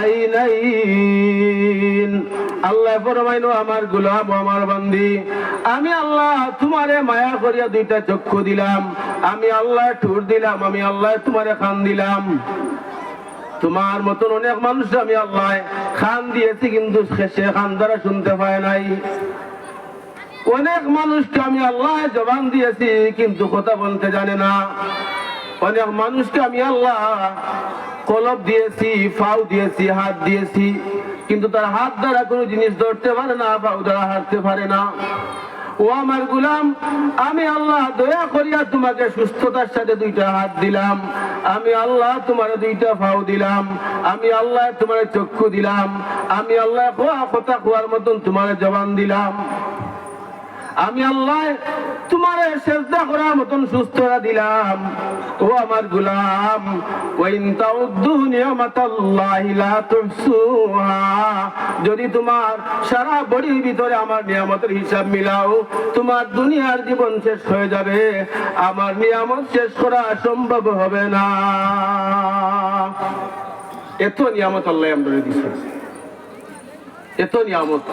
আইনাইন। আল্লাহ আমার গোলাম আমার বান্দি, আমি আল্লাহ তোমারে মায়া করিয়া দুইটা চক্ষু দিলাম। আমি আল্লাহ ঠুর দিলাম, আমি আল্লাহ তোমারে খান দিলাম। তোমার মতন অনেক মানুষ আমি আল্লাহ খান দিয়েছি, কিন্তু সে খান দ্বারা শুনতে পায় নাই। অনেক মানুষকে আমি আল্লাহ জবান দিয়েছি, কিন্তু কথা বলতে জানে না। অনেক মানুষকে আমি আল্লাহ কলব দিয়েছি, ফাউ দিয়েছি, হাত দিয়েছি, কিন্তু তার হাত দ্বারা কোনো জিনিস ধরতে পারে না, ফাউ দ্বারা হাঁটতে পারে না। ও আমার গুলাম, আমি আল্লাহ দয়া করিয়া তোমাকে সুস্থতার সাথে দুইটা হাত দিলাম। আমি আল্লাহ তোমার দুইটা ফাও দিলাম। আমি আল্লাহ তোমার চক্ষু দিলাম। আমি আল্লাহ খোয়া কথা খোয়ার মতন তোমার জবান দিলাম। আমি আল্লাহ তোমার মতন দিলাম। যদি তোমার সারা বডির ভিতরে আমার নিয়ামতের হিসাব মিলাও, তোমার দুনিয়ার জীবন শেষ হয়ে যাবে। আমার নিয়ামত শেষ করা সম্ভব হবে না। এত নিয়ামত আল্লাহ আমরা দিচ্ছে এত নিয়ামত।